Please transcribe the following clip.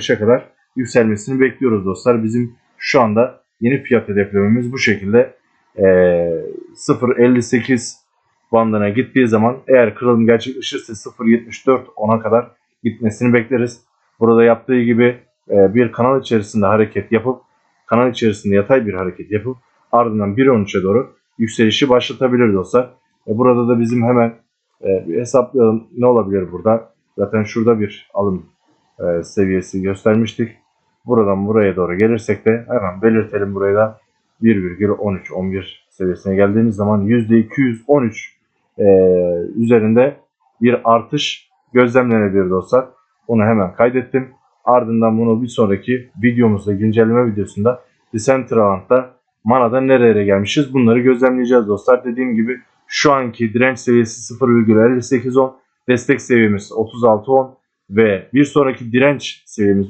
%5'e kadar yükselmesini bekliyoruz dostlar. Bizim şu anda yeni fiyat hedeflememiz bu şekilde. Ee, 0.58 bandına gittiği zaman eğer kırılım gerçekleşirse 0.74 ona kadar gitmesini bekleriz. Burada yaptığı gibi e, bir kanal içerisinde hareket yapıp kanal içerisinde yatay bir hareket yapıp ardından 1.13'e doğru yükselişi başlatabilir dostlar. E, burada da bizim hemen e, hesaplayalım ne olabilir burada. Zaten şurada bir alım e, seviyesi göstermiştik. Buradan buraya doğru gelirsek de hemen belirtelim buraya da 1,13-11 seviyesine geldiğimiz zaman %213 e, üzerinde bir artış gözlemlenebilir dostlar. Onu hemen kaydettim. Ardından bunu bir sonraki videomuzda güncelleme videosunda Decentraland'da Mana'da nerelere gelmişiz bunları gözlemleyeceğiz dostlar. Dediğim gibi şu anki direnç seviyesi 0,5810 destek seviyemiz 36.10 ve bir sonraki direnç seviyemiz